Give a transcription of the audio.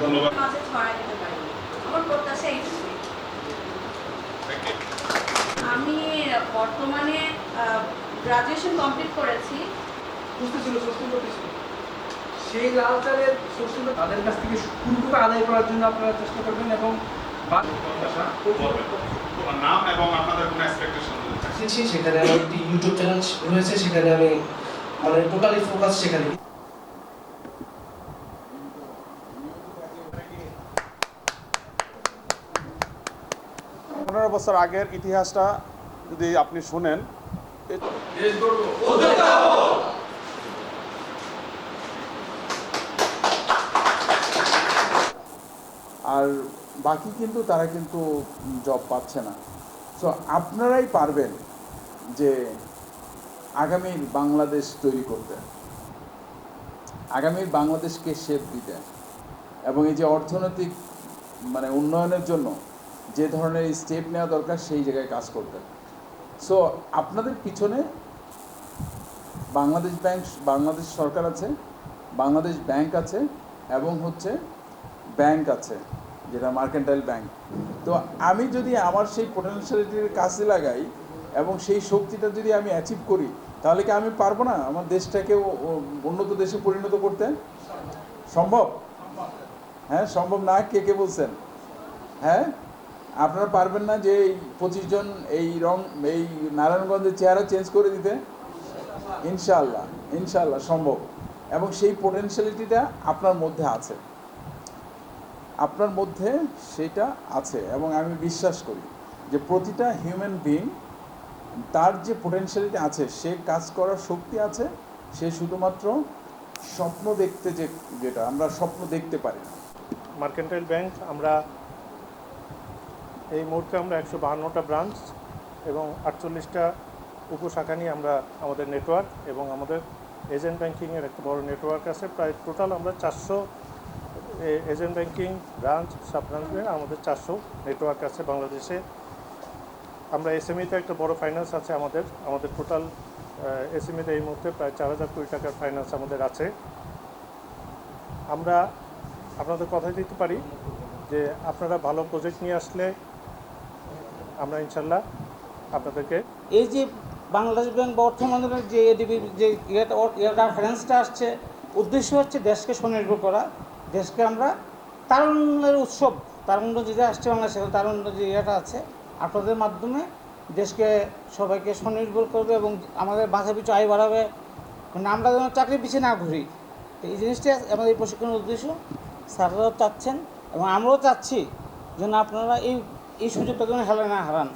ধন্যবাদ। আমার প্রত্যাশা. আমি বর্তমানে গ্রাজুয়েশন কমপ্লিট করেছি। সেই লাল চালের তাদের কাছ থেকে শুল্ক আদায় করার জন্য আপনারা চেষ্টা করবেন এবং নাম আপনাদের কোনো এক্সপেকটেশন সেখানে আমার একটি ইউটিউব চ্যানেল রয়েছে সেখানে আমি মানে টোটালি ফোকাস সেখানে। পনেরো বছর আগের ইতিহাসটা যদি আপনি শুনেন আর বাকি কিন্তু তারা কিন্তু জব পাচ্ছে না। সো আপনারাই পারবেন যে আগামীর বাংলাদেশ তৈরি করতে। আগামীর বাংলাদেশকে শেপ দিতে। এবং এই যে অর্থনৈতিক মানে উন্নয়নের জন্য যে ধরনের স্টেপ নেওয়া দরকার, সেই জায়গায় কাজ করতে সো আপনাদের পিছনে বাংলাদেশ ব্যাংক বাংলাদেশ সরকার আছে, বাংলাদেশ ব্যাংক আছে, এবং হচ্ছে ব্যাংক আছে, যেটা মার্কেন্টাইল ব্যাংক তো আমি যদি আমার সেই পোটেনশিয়ালিটির কাজে লাগাই, এবং সেই শক্তিটা যদি আমি অ্যাচিভ করি, তাহলে কি আমি পারব না আমার দেশটাকে উন্নত দেশে পরিণত করতে? সম্ভব? হ্যাঁ সম্ভব না, কে কে বলছেন? হ্যাঁ? আপনারা পারবেন না যে এই পঁচিশ জন এই রং, এই নারায়ণগঞ্জের চেহারা চেঞ্জ করে দিতে? ইনশাআল্লাহ ইনশাআল্লাহ সম্ভব। এবং সেই পোটেনশিয়ালিটিটা আপনার মধ্যে আছে। আপনার মধ্যে সেটা আছে এবং আমি বিশ্বাস করি যে প্রতিটা হিউম্যান বিং তার যে পোটেনশিয়ালিটি আছে, সে কাজ করার শক্তি আছে, সে শুধুমাত্র স্বপ্ন দেখতে যে যেটা আমরা স্বপ্ন দেখতে পারি না। মার্কেন্টাইল ব্যাংক আমরা এই মুহূর্তে আমরা একশো বাহান্নটা ব্রাঞ্চ এবং আটচল্লিশটা উপশাখা নিয়ে আমরা আমাদের নেটওয়ার্ক এবং আমাদের এজেন্ট ব্যাংকিংয়ের একটা বড় নেটওয়ার্ক আছে। প্রায় টোটাল আমরা চারশো agent banking branch sub branch আমাদের চারশো নেটওয়ার্ক আছে বাংলাদেশে। আমরা এসএমইতে একটা বড় ফাইন্যান্স আছে আমাদের। আমাদের টোটাল এসএমইতে এই মুহূর্তে প্রায় চার হাজার কোটি টাকার ফাইন্যান্স আমাদের আছে। আমরা আপনাদের কথা দিতে পারি যে আপনারা ভালো প্রজেক্ট নিয়ে আসলে আমরা ইনশাল্লাহ আপনাদেরকে এই যে বাংলাদেশ ব্যাংক বা অর্থ মন্ত্রণালয়ের যে এডিবি যে ওর- ইয়েটা ফিনান্সটা আসছে, উদ্দেশ্য হচ্ছে দেশকে স্বনির্ভর করা। দেশকে আমরা তারুণ্যের উৎসব, তারুণ্য যেটা আসছে বাংলাদেশে তারুণ্য যে ইয়েটা আছে, আপনাদের মাধ্যমে দেশকে সবাইকে স্বনির্ভর করবে এবং আমাদের মাথা পিছু আয় বাড়াবে। মানে আমরা যেন চাকরি পিছিয়ে না ঘুরি। এই জিনিসটা আমাদের এই প্রশিক্ষণের উদ্দেশ্য। স্যাররাও চাচ্ছেন এবং আমরাও চাচ্ছি যেন আপনারা এই এই সুযোগটা যেন হেলে না হারান।